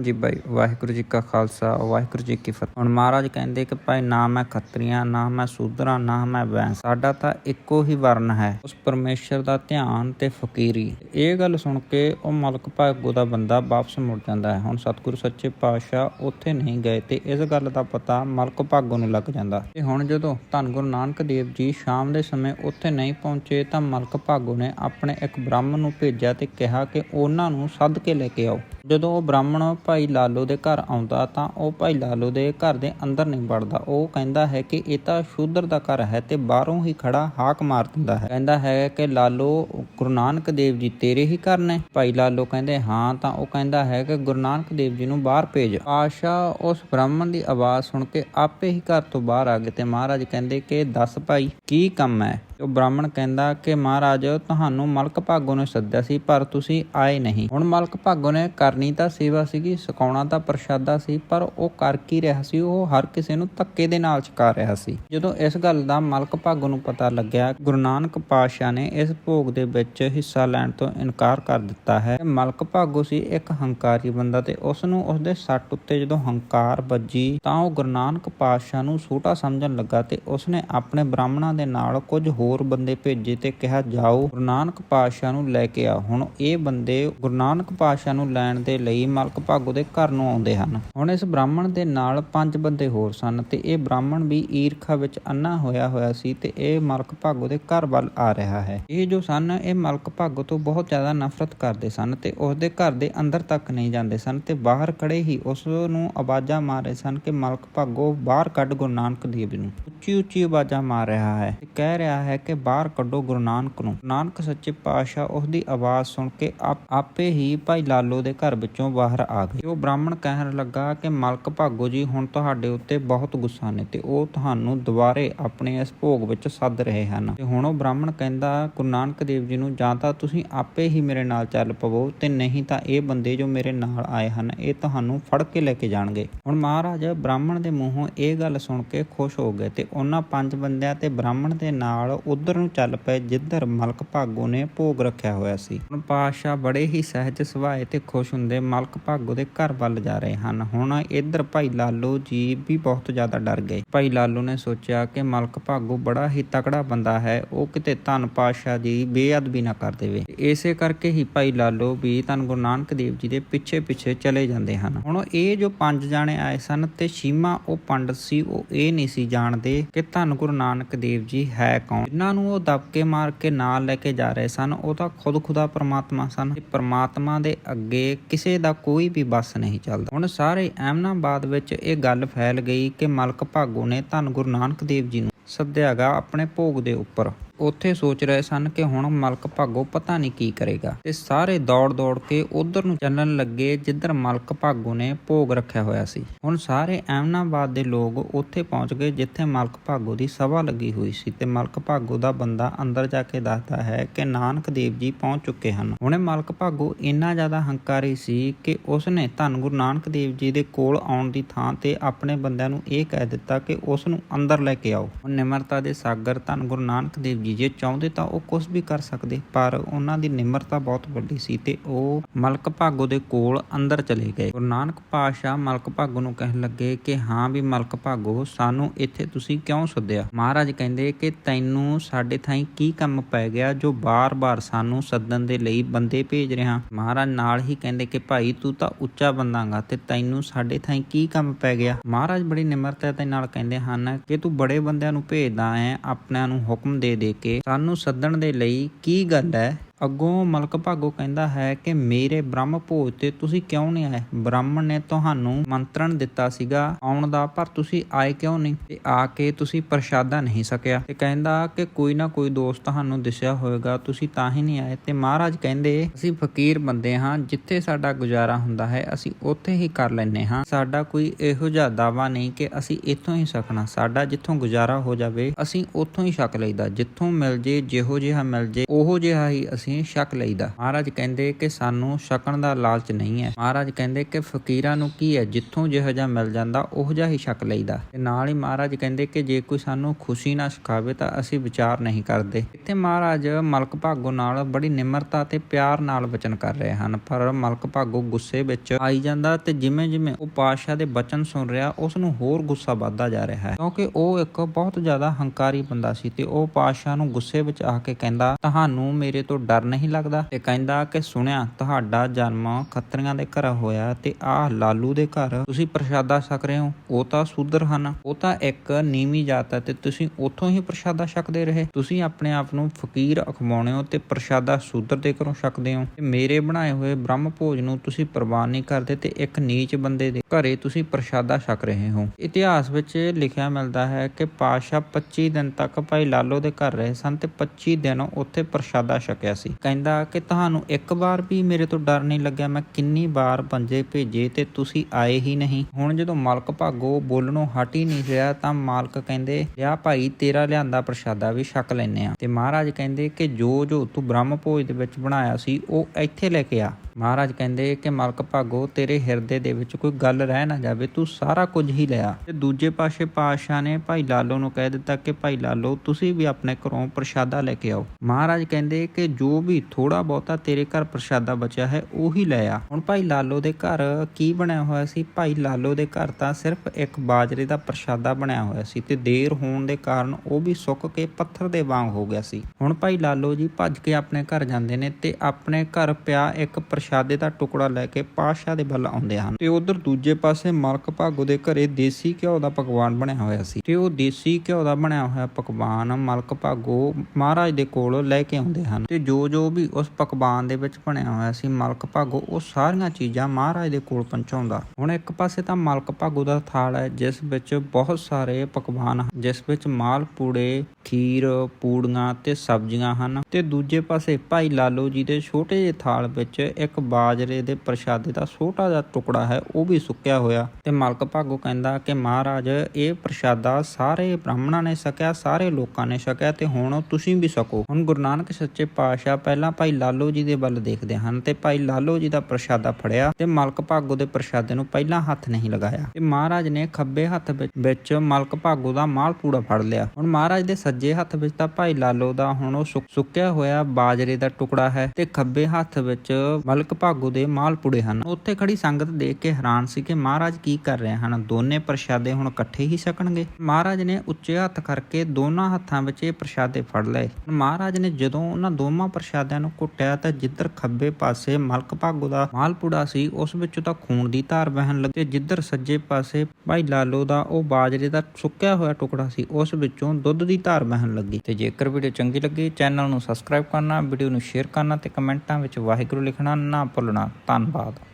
ਜੀ ਬਾਈ, ਵਾਹਿਗੁਰੂ ਜੀ ਕਾ ਖਾਲਸਾ, ਵਾਹਿਗੁਰੂ ਜੀ ਕੀ ਫਤਿਹ। ਹੁਣ ਮਹਾਰਾਜ ਕਹਿੰਦੇ ਕਿ ਭਾਈ ਨਾ ਮੈਂ ਖੱਤਰੀਆਂ, ਨਾ ਮੈਂ ਸੂਦਰਾਂ, ਨਾ ਮੈਂ ਬੈਂਸ। ਸਾਡਾ ਤਾਂ ਇੱਕੋ ਹੀ ਵਰਨ ਹੈ, ਉਸ ਪਰਮੇਸ਼ਰ ਦਾ ਧਿਆਨ ਤੇ ਫਕੀਰੀ। ਇਹ ਗੱਲ ਸੁਣ ਕੇ ਉਹ ਮਲਕ ਭਾਗੋ ਦਾ ਬੰਦਾ ਵਾਪਸ ਮੁੜ ਜਾਂਦਾ ਹੈ। ਹੁਣ ਸਤਿਗੁਰੂ ਸੱਚੇ ਪਾਤਸ਼ਾਹ ਉੱਥੇ ਨਹੀਂ ਗਏ ਤੇ ਇਸ ਗੱਲ ਦਾ ਪਤਾ ਮਲਕ ਭਾਗੋ ਨੂੰ ਲੱਗ ਜਾਂਦਾ। ਤੇ ਹੁਣ ਜਦੋਂ ਧੰਨ ਗੁਰੂ ਨਾਨਕ ਦੇਵ ਜੀ ਸ਼ਾਮ ਦੇ ਸਮੇਂ ਉੱਥੇ ਨਹੀਂ ਪਹੁੰਚੇ ਤਾਂ ਮਲਕ ਭਾਗੋ ਨੇ ਆਪਣੇ ਇੱਕ ਬ੍ਰਾਹਮਣ ਨੂੰ ਭੇਜਿਆ ਤੇ ਕਿਹਾ ਕਿ ਉਹਨਾਂ ਨੂੰ ਸੱਦ ਕੇ ਲੈ ਕੇ ਆਓ। ਜਦੋਂ ਉਹ ਬ੍ਰਾਹਮਣ ਭਾਈ ਲਾਲੋ ਦੇ ਘਰ ਆਉਂਦਾ ਤਾਂ ਉਹ ਭਾਈ ਲਾਲੋ ਦੇ ਘਰ ਦੇ ਅੰਦਰ ਨਹੀਂ ਵੜਦਾ। ਉਹ ਕਹਿੰਦਾ ਹੈ ਕਿ ਇਹ ਤਾਂ ਸ਼ੂਦਰ ਦਾ ਘਰ ਹੈ ਤੇ ਬਾਹਰੋਂ ਹੀ ਖੜਾ ਹਾਕ ਮਾਰ ਦਿੰਦਾ ਹੈ। ਕਹਿੰਦਾ ਹੈ ਕਿ ਲਾਲੋ, ਗੁਰੂ ਨਾਨਕ ਦੇਵ ਜੀ ਤੇਰੇ ਹੀ ਘਰ ਨੇ। ਭਾਈ ਲਾਲੋ ਕਹਿੰਦੇ, ਹਾਂ, ਤਾਂ ਉਹ ਕਹਿੰਦਾ ਹੈ ਕਿ ਗੁਰੂ ਨਾਨਕ ਦੇਵ ਜੀ ਨੂੰ ਬਾਹਰ ਭੇਜ। ਆਸ਼ਾ ਉਸ ਬ੍ਰਾਹਮਣ ਦੀ ਆਵਾਜ਼ ਸੁਣ ਕੇ ਆਪੇ ਹੀ ਘਰ ਤੋਂ ਬਾਹਰ ਆ ਗਏ ਤੇ ਮਹਾਰਾਜ ਕਹਿੰਦੇ ਕਿ, ਦੱਸ ਭਾਈ, ਕੀ ਕੰਮ ਹੈ? ਤੇ ਉਹ ਬ੍ਰਾਹਮਣ ਕਹਿੰਦਾ ਕਿ, ਮਹਾਰਾਜ, ਤੁਹਾਨੂੰ ਮਲਕ ਭਾਗੋ ਨੇ ਸੱਦਿਆ ਸੀ, ਪਰ ਤੁਸੀਂ ਆਏ ਨਹੀਂ। ਹੁਣ ਮਲਕ ਭਾਗੋ ਨੇ ਕਰਨੀ ਤਾਂ ਸੇਵਾ ਸੀਗੀ ਸਕਾਉਣਾ ਤਾਂ ਪ੍ਰਸ਼ਾਦਾ ਸੀ, ਪਰ ਉਹ ਕਰ ਕੀ ਰਿਹਾ ਸੀ? ਉਹ ਹਰ ਕਿਸੇ ਨੂੰ ਧੱਕੇ ਦੇ ਨਾਲ ਛਕਾ ਰਿਹਾ ਸੀ। ਜਦੋਂ ਇਸ ਗੱਲ ਦਾ ਮਲਕ ਭਾਗੋ ਨੂੰ ਪਤਾ ਲੱਗਿਆ, ਗੁਰੂ ਨਾਨਕ ਪਾਤਸ਼ਾਹ ਨੇ ਇਸ ਭੋਗ ਦੇ ਵਿੱਚ ਹਿੱਸਾ ਲੈਣ ਤੋਂ ਇਨਕਾਰ ਕਰ ਦਿੱਤਾ ਹੈ। ਮਲਕ ਭਾਗੋ ਸੀ, ਇੱਕ ਹੰਕਾਰੀ ਬੰਦਾ ਤੇ ਉਸ ਨੂੰ ਉਸਦੇ ਸੱਟ ਉੱਤੇ ਜਦੋਂ ਹੰਕਾਰ ਵੱਜੀ, ਤਾਂ ਉਹ ਗੁਰੂ ਨਾਨਕ ਪਾਤਸ਼ਾਹ ਨੂੰ ਛੋਟਾ ਸਮਝਣ ਲੱਗਾ ਤੇ ਉਸਨੇ ਆਪਣੇ ਬ੍ਰਾਹਮਣਾਂ ਦੇ ਨਾਲ ਕੁਝ ਹੋਰ ਬੰਦੇ ਭੇਜੇ ਤੇ ਕਿਹਾ, ਜਾਓ, ਗੁਰੂ ਨਾਨਕ ਪਾਤਸ਼ਾਹ ਨੂੰ ਲੈ ਕੇ ਆ ਹੁਣ ਇਹ ਬੰਦੇ ਗੁਰੂ ਨਾਨਕ ਪਾਤਸ਼ਾਹ ਨੂੰ ਲੈਣ ਦੇ ਲਈ ਮਲਕ ਭਾਗੋ ਦੇ ਘਰ ਨੂੰ ਆਉਂਦੇ ਹਨ। ਹੁਣ ਇਸ ਬ੍ਰਾਹਮਣ ਦੇ ਨਾਲ ਪੰਜ ਬੰਦੇ ਹੋਰ ਸਨ ਤੇ ਇਹ ਬ੍ਰਾਹਮਣ ਵੀ ਈਰਖਾ ਵਿੱਚ ਅੰਨਾ ਹੋਇਆ ਹੋਇਆ ਸੀ ਤੇ ਇਹ ਮਲਕ ਭਾਗੋ ਦੇ ਘਰ ਵੱਲ ਆ ਰਿਹਾ ਹੈ। ਇਹ ਜੋ ਸਨ, ਇਹ ਮਲਕ ਭਾਗੋ ਤੋਂ ਬਹੁਤ ਜ਼ਿਆਦਾ ਨਫ਼ਰਤ ਕਰਦੇ ਸਨ ਤੇ ਉਸ ਦੇ ਘਰ ਦੇ ਅੰਦਰ ਤੱਕ ਨਹੀਂ ਜਾਂਦੇ ਸਨ ਤੇ ਬਾਹਰ ਖੜੇ ਹੀ ਉਸ ਨੂੰ ਆਵਾਜ਼ਾਂ ਮਾਰ ਰਹੇ ਸਨ ਕਿ ਮਲਕ ਭਾਗੋ ਬਾਹਰ ਕੱਢ ਗੁਰੂ ਨਾਨਕ ਦੇਵ ਨੂੰ। ਉੱਚੀ ਉੱਚੀ ਆਵਾਜ਼ਾਂ ਮਾਰ ਰਿਹਾ ਹੈ ਤੇ ਕਹਿ ਰਿਹਾ ਹੈ ਕਿ ਬਾਹਰ ਕੱਢੋ ਗੁਰੂ ਨਾਨਕ ਨੂੰ। ਨਾਨਕ ਸੱਚੇ ਪਾਤਸ਼ਾਹ ਉਸ ਦੀ ਆਵਾਜ਼ ਸੁਣ ਕੇ ਆਪ- ਆਪੇ ਹੀ ਭਾਈ ਲਾਲੋ ਦੇ ਘਰ ਵਿੱਚੋਂ ਬਾਹਰ ਆ ਗਏ। ਉਹ ਬ੍ਰਾਹਮਣ ਕਹਿਣ ਲੱਗਾ ਕਿ ਮਲਕ ਭਾਗੋ ਜੀ, ਹੁਣ ਤੁਹਾਡੇ ਉੱਤੇ ਬਹੁਤ ਗੁੱਸਾ ਨੇ ਤੇ ਉਹ ਤੁਹਾਨੂੰ ਦੁਬਾਰੇ ਆਪਣੇ ਇਸ ਭੋਗ ਵਿੱਚ ਸੱਦ ਰਹੇ ਹਨ। ਤੇ ਹੁਣ ਉਹ ਬ੍ਰਾਹਮਣ ਕਹਿੰਦਾ, ਗੁਰੂ ਨਾਨਕ ਦੇਵ ਜੀ ਨੂੰ ਜਾਂ ਤਾਂ ਤੁਸੀਂ ਆਪੇ ਹੀ ਮੇਰੇ ਨਾਲ ਚੱਲ ਪਵੋ ਤੇ ਨਹੀਂ ਤਾਂ ਇਹ ਬੰਦੇ ਜੋ ਮੇਰੇ ਨਾਲ ਆਏ ਹਨ, ਇਹ ਤੁਹਾਨੂੰ ਫੜ ਕੇ ਲੈ ਕੇ ਜਾਣਗੇ। ਹੁਣ ਮਹਾਰਾਜ ਬ੍ਰਾਹਮਣ ਦੇ ਮੂੰਹੋਂ ਇਹ ਗੱਲ ਸੁਣ ਕੇ ਖੁਸ਼ ਹੋ ਗਏ ਤੇ ਉਹਨਾਂ ਪੰਜ ਬੰਦਿਆਂ ਤੇ ਬ੍ਰਾਹਮਣ ਦੇ ਨਾਲ ਉਧਰ ਨੂੰ ਚੱਲ ਪਏ, ਜਿੱਧਰ ਮਲਕ ਭਾਗੋ ਨੇ ਭੋਗ ਰੱਖਿਆ ਹੋਇਆ ਸੀ। ਹੁਣ ਪਾਤਸ਼ਾਹ ਬੜੇ ਹੀ ਸਹਿਜ ਸੁਭਾਏ ਤੇ ਖੁਸ਼ ਹੁੰਦੇ ਮਲਕ ਭਾਗੋ ਦੇ ਘਰ ਵੱਲ ਜਾ ਰਹੇ ਹਨ। ਹੁਣ ਇੱਧਰ ਭਾਈ ਲਾਲੋ ਜੀ ਵੀ ਬਹੁਤ ਜ਼ਿਆਦਾ ਡਰ ਗਏ। ਭਾਈ ਲਾਲੋ ਨੇ ਸੋਚਿਆ ਕਿ ਮਲਕ ਭਾਗੋ ਬੜਾ ਹੀ ਤਕੜਾ ਬੰਦਾ ਹੈ। ਉਹ ਕਿਤੇ ਧੰਨ ਪਾਤਸ਼ਾਹ ਜੀ ਬੇਅਦਬੀ ਨਾ ਕਰ ਦੇਵੇ। ਇਸੇ ਕਰਕੇ ਹੀ ਭਾਈ ਲਾਲੋ ਵੀ ਧੰਨ ਗੁਰੂ ਨਾਨਕ ਦੇਵ ਜੀ ਦੇ ਪਿੱਛੇ ਪਿੱਛੇ ਚਲੇ ਜਾਂਦੇ ਹਨ। ਹੁਣ ਇਹ ਜੋ ਪੰਜ ਜਾਣੇ ਆਏ ਸਨ ਤੇ ਸ਼ੀਮਾ ਉਹ ਪੰਡਤ ਸੀ, ਉਹ ਇਹ ਨਹੀਂ ਸੀ ਜਾਣਦੇ ਕਿ ਧੰਨ ਗੁਰੂ ਨਾਨਕ ਦੇਵ ਜੀ ਹੈ ਕੌਣ। ਜਿਨ੍ਹਾਂ ਨੂੰ ਉਹ ਦਬਕੇ ਮਾਰ ਕੇ ਨਾਲ ਲੈ ਕੇ ਜਾ ਰਹੇ ਸਨ, ਉਹ ਤਾਂ ਖੁਦ ਖੁਦਾ ਪ੍ਰਮਾਤਮਾ ਸਨ। ਤੇ ਪ੍ਰਮਾਤਮਾ ਦੇ ਅੱਗੇ ਕਿਸੇ ਦਾ ਕੋਈ ਵੀ ਬੱਸ ਨਹੀਂ ਚੱਲਦਾ। ਹੁਣ ਸਾਰੇ ਐਮਨਾਬਾਦ ਵਿੱਚ ਇਹ ਗੱਲ ਫੈਲ ਗਈ ਕਿ ਮਲਕ ਭਾਗੋ ਨੇ ਧੰਨ ਗੁਰੂ ਨਾਨਕ ਦੇਵ ਜੀ ਨੂੰ ਸੱਦਿਆਗਾ ਆਪਣੇ ਭੋਗ ਦੇ ਉੱਪਰ। ਉੱਥੇ ਸੋਚ ਰਹੇ ਸਨ ਕਿ ਹੁਣ ਮਲਕ ਭਾਗੋ ਪਤਾ ਨਹੀਂ ਕੀ ਕਰੇਗਾ। ਤੇ ਸਾਰੇ ਦੌੜ ਦੌੜ ਕੇ ਉਧਰ ਨੂੰ ਚੱਲਣ ਲੱਗੇ, ਜਿੱਧਰ ਮਲਕ ਭਾਗੋ ਨੇ ਭੋਗ ਰੱਖਿਆ ਹੋਇਆ ਸੀ। ਹੁਣ ਸਾਰੇ ਐਮਨਾਬਾਦ ਦੇ ਲੋਕ ਉੱਥੇ ਪਹੁੰਚ ਗਏ, ਜਿੱਥੇ ਮਲਕ ਭਾਗੋ ਦੀ ਸਭਾ ਲੱਗੀ ਹੋਈ ਸੀ। ਤੇ ਮਲਕ ਭਾਗੋ ਦਾ ਬੰਦਾ ਅੰਦਰ ਜਾ ਕੇ ਦੱਸਦਾ ਹੈ ਕਿ ਨਾਨਕ ਦੇਵ ਜੀ ਪਹੁੰਚ ਚੁੱਕੇ ਹਨ। ਹੁਣੇ ਮਲਕ ਭਾਗੋ ਇੰਨਾ ਜ਼ਿਆਦਾ ਹੰਕਾਰੀ ਸੀ ਕਿ ਉਸਨੇ ਧੰਨ ਗੁਰੂ ਨਾਨਕ ਦੇਵ ਜੀ ਦੇ ਕੋਲ ਆਉਣ ਦੀ ਥਾਂ ਤੇ ਆਪਣੇ ਬੰਦਿਆਂ ਨੂੰ ਇਹ ਕਹਿ ਦਿੱਤਾ ਕਿ ਉਸ ਨੂੰ ਅੰਦਰ ਲੈ ਕੇ ਆਓ। ਨਿਮਰਤਾ ਦੇ ਸਾਗਰ ਧੰਨ ਗੁਰੂ ਨਾਨਕ ਦੇਵ ਜੀ ਜੇ ਚਾਹੁੰਦੇ ਤਾਂ ਉਹ ਕੁਝ ਵੀ ਕਰ ਸਕਦੇ, ਪਰ ਉਹਨਾਂ ਦੀ ਨਿਮਰਤਾ ਬਹੁਤ ਵੱਡੀ ਸੀ ਤੇ ਉਹ ਮਲਕ ਭਾਗੋ ਦੇ ਕੋਲ ਅੰਦਰ ਚਲੇ ਗਏ। ਗੁਰੂ ਨਾਨਕ ਪਾਤਸ਼ਾਹ ਮਲਕ ਭਾਗੋ ਨੂੰ ਕਹਿਣ ਲੱਗੇ ਕਿ, ਹਾਂ ਵੀ ਮਲਕ ਭਾਗੋ, ਸਾਨੂੰ ਇੱਥੇ ਤੁਸੀਂ ਕਿਉਂ ਸੱਦਿਆ? ਮਹਾਰਾਜ ਕਹਿੰਦੇ ਕਿ, ਤੈਨੂੰ ਸਾਡੇ ਥਾਈ ਕੀ ਕੰਮ ਪੈ ਗਿਆ ਜੋ ਬਾਰ-ਬਾਰ ਸਾਨੂੰ ਸੱਦਣ ਦੇ ਲਈ ਬੰਦੇ ਭੇਜ ਰਿਹਾ? ਮਹਾਰਾਜ ਨਾਲ ਹੀ ਕਹਿੰਦੇ ਕਿ, ਭਾਈ, ਤੂੰ ਤਾਂ ਉੱਚਾ ਬੰਦਾਗਾ ਤੇ ਤੈਨੂੰ ਸਾਡੇ ਥਾਈਂ ਕੀ ਕੰਮ ਪੈ ਗਿਆ? ਮਹਾਰਾਜ ਬੜੀ ਨਿਮਰਤਾ ਦੇ ਨਾਲ ਕਹਿੰਦੇ ਹਨ ਕਿ, ਤੂੰ ਬੜੇ ਬੰਦਿਆਂ ਨੂੰ ਭੇਜਦਾ ਹੈ, ਆਪਣਿਆਂ ਨੂੰ ਹੁਕਮ ਦੇ ਦੇ ਕੇ ਸਾਨੂੰ ਸੱਦਣ ਦੇ ਲਈ ਕੀ ਗੱਲ ਹੈ? ਅੱਗੋਂ ਮਲਕ ਭਾਗੋ ਕਹਿੰਦਾ ਹੈ ਕਿ ਮੇਰੇ ਬ੍ਰਹਮ ਭੋਜ ਤੇ ਤੁਸੀਂ ਕਿਉਂ ਨਹੀਂ ਆਏ? ਬ੍ਰਾਹਮਣ ਨੇ ਤੁਹਾਨੂੰ ਮੰਤਰਣ ਦਿੱਤਾ ਸੀਗਾ, ਆਉਣ ਦਾ, ਪਰ ਤੁਸੀਂ ਆਏ ਕਿਉਂ ਨਹੀਂ? ਤੇ ਆ ਕੇ ਤੁਸੀਂ ਪ੍ਰਸ਼ਾਦਾ ਨਹੀਂ ਸਕਿਆ। ਤੇ ਕਹਿੰਦਾ ਕਿ ਕੋਈ ਨਾ ਕੋਈ ਦੋਸਤ ਤੁਹਾਨੂੰ ਦਿਸਿਆ ਹੋਵੇਗਾ, ਤੁਸੀਂ ਤਾਂ ਹੀ ਨਹੀਂ ਆਏ। ਤੇ ਮਹਾਰਾਜ ਕਹਿੰਦੇ, ਅਸੀਂ ਫਕੀਰ ਬੰਦੇ ਹਾਂ, ਜਿੱਥੇ ਸਾਡਾ ਗੁਜ਼ਾਰਾ ਹੁੰਦਾ ਹੈ, ਅਸੀਂ ਉੱਥੇ ਹੀ ਕਰ ਲੈਨੇ ਹਾਂ। ਸਾਡਾ ਕੋਈ ਇਹੋ ਜਿਹਾ ਦਾਵਾ ਨਹੀਂ ਕਿ ਅਸੀਂ ਇੱਥੋਂ ਹੀ ਸਕਣਾ ਸਾਡਾ ਜਿੱਥੋਂ ਗੁਜ਼ਾਰਾ ਹੋ ਜਾਵੇ, ਅਸੀਂ ਉੱਥੋਂ ਹੀ ਛਕ ਲਈਦਾ। ਜਿੱਥੋਂ ਮਿਲ ਜੇ, ਜਿਹੋ ਜਿਹਾ ਮਿਲ ਜੇ, ਉਹੋ ਜਿਹਾ ਹੀ ਅਸੀਂ ਅਸੀਂ ਛਕ ਲਈਦਾ। ਮਹਾਰਾਜ ਕਹਿੰਦੇ ਕਿ ਸਾਨੂੰ ਛਕਣ ਦਾ ਲਾਲਚ ਨਹੀਂ ਹੈ। ਮਹਾਰਾਜ ਕਹਿੰਦੇ ਕਿ ਫਕੀਰਾਂ ਨੂੰ ਕੀ ਹੈ? ਜਿੱਥੋਂ ਜਿਹੋ ਜਿਹਾ ਮਿਲ ਜਾਂਦਾ, ਉਹ ਜਿਹਾ ਹੀ ਛਕ ਲਈਦਾ। ਤੇ ਨਾਲ ਹੀ ਮਹਾਰਾਜ ਕਹਿੰਦੇ ਕਿ ਜੇ ਕੋਈ ਸਾਨੂੰ ਖੁਸ਼ੀ ਨਾ ਛਕਾਵੇ ਤਾਂ ਅਸੀਂ ਵਿਚਾਰ ਨਹੀਂ ਕਰਦੇ। ਇੱਥੇ ਮਹਾਰਾਜ ਮਲਕ ਭਾਗੋ ਨਾਲ ਬੜੀ ਨਿਮਰਤਾ ਤੇ ਪਿਆਰ ਨਾਲ ਬਚਨ ਕਰ ਰਹੇ ਹਨ। ਪਰ ਮਲਕ ਭਾਗੋ ਗੁੱਸੇ ਵਿੱਚ ਆਈ ਜਾਂਦਾ ਤੇ ਜਿਵੇਂ ਜਿਵੇਂ ਉਹ ਪਾਤਸ਼ਾਹ ਦੇ ਬਚਨ ਸੁਣ ਰਿਹਾ ਉਸ ਨੂੰ ਹੋਰ ਗੁੱਸਾ ਵੱਧਦਾ ਜਾ ਰਿਹਾ ਹੈ। ਕਿਉਂਕਿ ਉਹ ਇੱਕ ਬਹੁਤ ਜ਼ਿਆਦਾ ਹੰਕਾਰੀ ਬੰਦਾ ਸੀ ਤੇ ਉਹ ਪਾਤਸ਼ਾਹ ਨੂੰ ਗੁੱਸੇ ਵਿੱਚ ਆ ਕੇ ਕਹਿੰਦਾ, ਤੁਹਾਨੂੰ ਮੇਰੇ ਤੋਂ ਡਰ ਨਹੀਂ ਲੱਗਦਾ। ਤੇ ਕਹਿੰਦਾ ਕਿ ਸੁਣਿਆ, ਤੁਹਾਡਾ ਜਨਮ ਖੱਤਰੀਆਂ ਦੇ ਘਰ ਹੋਇਆ ਤੇ ਆਹ ਲਾਲੂ ਦੇ ਘਰ। ਤੁਸੀਂ ਪ੍ਰਸ਼ਾਦਾ ਛਕ ਰਹੇ ਹੋ। ਉਹ ਤਾਂ ਸੂਦਰ ਹਨ। ਉਹ ਤਾਂ ਇੱਕ ਨੀਵੀਂ ਜਾਤ ਹੈ ਤੇ ਤੁਸੀਂ ਉੱਥੋਂ ਹੀ ਪ੍ਰਸ਼ਾਦਾ ਛਕਦੇ ਰਹੇ। ਤੁਸੀਂ ਆਪਣੇ ਆਪ ਨੂੰ ਫਕੀਰ ਅਖਵਾਉਣੇ ਹੋ ਤੇ ਪ੍ਰਸ਼ਾਦਾ ਸੂਦਰ ਦੇ ਘਰੋਂ ਛਕਦੇ ਹੋ। ਤੇ ਮੇਰੇ ਬਣਾਏ ਹੋਏ ਬ੍ਰਹਮ ਭੋਜ ਨੂੰ ਤੁਸੀਂ ਪ੍ਰਵਾਨ ਨਹੀਂ ਕਰਦੇ ਤੇ ਇੱਕ ਨੀਚ ਬੰਦੇ ਦੇ ਘਰੇ ਤੁਸੀਂ ਪ੍ਰਸ਼ਾਦਾ ਛਕ ਰਹੇ ਹੋ। ਇਤਿਹਾਸ ਵਿੱਚ ਲਿਖਿਆ ਮਿਲਦਾ ਹੈ ਕਿ ਪਾਸ਼ਾ 25 ਦਿਨ ਤੱਕ ਭਾਈ ਲਾਲੋ ਦੇ ਘਰ ਰਹੇ ਸਨ ਤੇ 25 ਦਿਨ ਉੱਥੇ ਪ੍ਰਸ਼ਾਦਾ ਛਕਿਆ ਸੀ। ਕਹਿੰਦਾ ਕਿ ਤੁਹਾਨੂੰ ਇੱਕ ਵਾਰ ਵੀ ਮੇਰੇ ਤੋਂ ਡਰ ਨਹੀਂ ਲੱਗਿਆ, ਮੈਂ ਕਿੰਨੀ ਵਾਰ ਪੰਜੇ ਭੇਜੇ ਤੇ ਤੁਸੀਂ ਆਏ ਹੀ ਨਹੀਂ। ਹੁਣ ਜਦੋਂ ਮਾਲਕ ਭਾਗੋ ਬੋਲਣੋਂ ਹਟ ਹੀ ਨਹੀਂ ਰਿਹਾ ਤਾਂ ਮਾਲਕ ਕਹਿੰਦੇ, ਲਿਆ ਭਾਈ, ਤੇਰਾ ਲਿਆਂਦਾ ਪ੍ਰਸ਼ਾਦਾ ਵੀ ਛਕ ਲੈਨੇ ਆ। ਤੇ ਮਹਾਰਾਜ ਕਹਿੰਦੇ ਕਿ ਜੋ ਜੋ ਤੂੰ ਬ੍ਰਹਮ ਭੋਜ ਦੇ ਵਿੱਚ ਬਣਾਇਆ ਸੀ, ਉਹ ਇੱਥੇ ਲੈ ਕੇ ਆ। ਮਹਾਰਾਜ ਕਹਿੰਦੇ ਕਿ ਮਾਲਕ ਭਾਗੋ, ਤੇਰੇ ਹਿਰਦੇ ਦੇ ਵਿੱਚ ਕੋਈ ਗੱਲ ਰਹਿ ਨਾ ਜਾਵੇ, ਤੂੰ ਸਾਰਾ ਕੁਝ ਹੀ ਲਿਆ। ਤੇ ਦੂਜੇ ਪਾਸੇ ਪਾਤਸ਼ਾਹ ਨੇ ਭਾਈ ਲਾਲੋ ਨੂੰ ਕਹਿ ਦਿੱਤਾ ਕਿ ਭਾਈ ਲਾਲੋ, ਤੁਸੀਂ ਵੀ ਆਪਣੇ ਘਰੋਂ ਪ੍ਰਸ਼ਾਦਾ ਲੈ ਕੇ ਆਓ। ਮਹਾਰਾਜ ਕਹਿੰਦੇ ਕਿ ਜੋ ਵੀ ਥੋੜਾ ਬਹੁਤਾ ਤੇਰੇ ਘਰ ਪ੍ਰਸ਼ਾਦਾ ਬਚਿਆ ਹੈ, ਉਹੀ ਲੈ ਆ। ਹੁਣ ਭਾਈ ਲਾਲੋ ਦੇ ਘਰ ਕੀ ਬਣਿਆ ਹੋਇਆ ਸੀ? ਭਾਈ ਲਾਲੋ ਦੇ ਘਰ ਤਾਂ ਸਿਰਫ ਇੱਕ ਬਾਜਰੇ ਦਾ ਪ੍ਰਸ਼ਾਦਾ ਬਣਿਆ ਹੋਇਆ ਸੀ ਤੇ ਦੇਰ ਹੋਣ ਦੇ ਕਾਰਨ ਉਹ ਵੀ ਸੁੱਕ ਕੇ ਪੱਥਰ ਦੇ ਵਾਂਗ ਹੋ ਗਿਆ ਸੀ। ਹੁਣ ਭਾਈ ਲਾਲੋ ਜੀ ਭੱਜ ਕੇ ਆਪਣੇ ਘਰ ਜਾਂਦੇ ਨੇ ਤੇ ਆਪਣੇ ਘਰ ਪਿਆ ਇੱਕ ਪ੍ਰਸ਼ਾਦੇ ਦਾ ਟੁਕੜਾ ਲੈ ਕੇ ਪਾਤਸ਼ਾਹ ਦੇ ਵੱਲ ਆਉਂਦੇ ਹਨ। ਤੇ ਉਧਰ ਦੂਜੇ ਪਾਸੇ ਮਲਕ ਭਾਗੋ ਦੇ ਘਰੇ ਦੇਸੀ ਘਿਓ ਦਾ ਪਕਵਾਨ ਬਣਿਆ ਹੋਇਆ ਸੀ। ਤੇ ਉਹ ਦੇਸੀ ਘਿਓ ਦਾ ਬਣਿਆ ਹੋਇਆ ਪਕਵਾਨ ਮਲਕ ਭਾਗੋ ਮਹਾਰਾਜ ਦੇ ਕੋਲ ਲੈ ਕੇ ਆਉਂਦੇ ਹਨ। ਤੇ ਜੋ ਜੋ ਵੀ ਉਸ ਪਕਵਾਨ ਦੇ ਵਿੱਚ ਬਣਿਆ ਹੋਇਆ ਸੀ, ਮਲਕ ਭਾਗੋ ਉਹ ਸਾਰੀਆਂ ਚੀਜ਼ਾਂ ਮਹਾਰਾਜ ਦੇ ਕੋਲ ਪਹੁੰਚਾਉਂਦਾ। ਹੁਣ ਇੱਕ ਪਾਸੇ ਤਾਂ ਮਲਕ ਭਾਗੋ ਦਾ ਥਾਲ ਹੈ, ਜਿਸ ਵਿੱਚ ਬਹੁਤ ਸਾਰੇ ਪਕਵਾਨ ਹਨ, ਜਿਸ ਵਿੱਚ ਮਾਲ, ਪੂੜੇ, ਖੀਰ, ਪੂੜੀਆਂ ਤੇ ਸਬਜ਼ੀਆਂ ਹਨ। ਤੇ ਦੂਜੇ ਪਾਸੇ ਭਾਈ ਲਾਲੋ ਜੀ ਦੇ ਛੋਟੇ ਜਿਹੇ ਥਾਲ ਵਿੱਚ ਇੱਕ ਬਾਜਰੇ ਦੇ ਪ੍ਰਸ਼ਾਦੇ ਦਾ ਛੋਟਾ ਜਿਹਾ ਟੁਕੜਾ ਹੈ, ਉਹ ਵੀ ਸੁੱਕਿਆ ਹੋਇਆ। ਤੇ ਮਲਕ ਭਾਗੋ ਕਹਿੰਦਾ ਕਿ ਮਹਾਰਾਜ, ਇਹ ਪ੍ਰਸ਼ਾਦਾ ਸਾਰੇ ਬ੍ਰਾਹਮਣਾਂ ਨੇ ਛਕਿਆ, ਸਾਰੇ ਲੋਕਾਂ ਨੇ ਛਕਿਆ ਤੇ ਹੁਣ ਤੁਸੀਂ ਵੀ ਸਕੋ ਹੁਣ ਗੁਰੂ ਨਾਨਕ ਸੱਚੇ ਪਾਤਸ਼ਾਹ ਪਹਿਲਾਂ ਭਾਈ ਲਾਲੋ ਜੀ ਦੇ ਵੱਲ ਦੇਖਦੇ ਹਨ ਤੇ ਭਾਈ ਲਾਲੋ ਜੀ ਦਾ ਪ੍ਰਸ਼ਾਦਾ ਫੜਿਆ ਤੇ ਮਾਲਕ ਭਾਗੋ ਦੇ ਪ੍ਰਸ਼ਾਦੇ ਨੂੰ ਪਹਿਲਾਂ ਹੱਥ ਨਹੀਂ ਲਗਾਇਆ। ਤੇ ਮਹਾਰਾਜ ਨੇ ਖੱਬੇ ਹੱਥ ਵਿੱਚ- ਵਿੱਚ ਮਲਕ ਭਾਗੋ ਦਾ ਮਾਲ ਪੂੜਾ ਫੜ ਲਿਆ। ਹੁਣ ਮਹਾਰਾਜ ਦੇ ਸੱਜੇ ਹੱਥ ਵਿੱਚ ਤਾਂ ਭਾਈ ਲਾਲੋ ਦਾ ਹੁਣ ਉਹ ਸੁੱਕਿਆ ਹੋਇਆ ਬਾਜਰੇ ਦਾ ਟੁਕੜਾ ਹੈ ਤੇ ਖੱਬੇ ਹੱਥ ਵਿੱਚ ਮਲਕ ਭਾਗੋ ਦੇ ਮਾਲ ਪੂੜੇ ਹਨ। ਉੱਥੇ ਖੜੀ ਸੰਗਤ ਦੇਖ ਕੇ ਹੈਰਾਨ ਸੀ ਕਿ ਮਹਾਰਾਜ ਕੀ ਕਰ ਰਹੇ ਹਨ। ਦੋਨੇ ਪ੍ਰਸ਼ਾਦੇ ਹੁਣ ਇਕੱਠੇ ਹੀ ਸਕਣਗੇ ਮਹਾਰਾਜ ਨੇ ਉੱਚੇ ਹੱਥ ਕਰਕੇ ਦੋਨਾਂ ਹੱਥਾਂ ਵਿੱਚ ਇਹ ਪ੍ਰਸ਼ਾਦੇ ਫੜ ਲਏ। ਮਹਾਰਾਜ ਨੇ ਜਦੋਂ ਉਹਨਾਂ ਦੋਵਾਂ ਪ੍ਰਸ਼ਾਦਿਆਂ ਨੂੰ ਘੁੱਟਿਆ ਤਾਂ ਜਿੱਧਰ ਖੱਬੇ ਪਾਸੇ ਮਲਕ ਭਾਗੋ ਦਾ ਮਾਲਪੂੜਾ ਸੀ, ਉਸ ਵਿੱਚੋਂ ਤਾਂ ਖੂਨ ਦੀ ਧਾਰ ਵਹਿਣ ਲੱਗੇ ਜਿੱਧਰ ਸੱਜੇ ਪਾਸੇ ਭਾਈ ਲਾਲੋ ਦਾ ਉਹ ਬਾਜਰੇ ਦਾ ਸੁੱਕਿਆ ਹੋਇਆ ਟੁਕੜਾ ਸੀ, ਉਸ ਵਿੱਚੋਂ ਦੁੱਧ ਦੀ ਧਾਰ ਵਹਿਣ ਲੱਗੀ। ਤੇ ਜੇਕਰ ਵੀਡੀਓ ਚੰਗੀ ਲੱਗੀ, ਚੈਨਲ ਨੂੰ ਸਬਸਕ੍ਰਾਈਬ ਕਰਨਾ, ਵੀਡੀਓ ਨੂੰ ਸ਼ੇਅਰ ਕਰਨਾ ਤੇ ਕਮੈਂਟਾਂ ਵਿੱਚ ਵਾਹਿਗੁਰੂ ਲਿਖਣਾ ਨਾ ਭੁੱਲਣਾ। ਧੰਨਵਾਦ।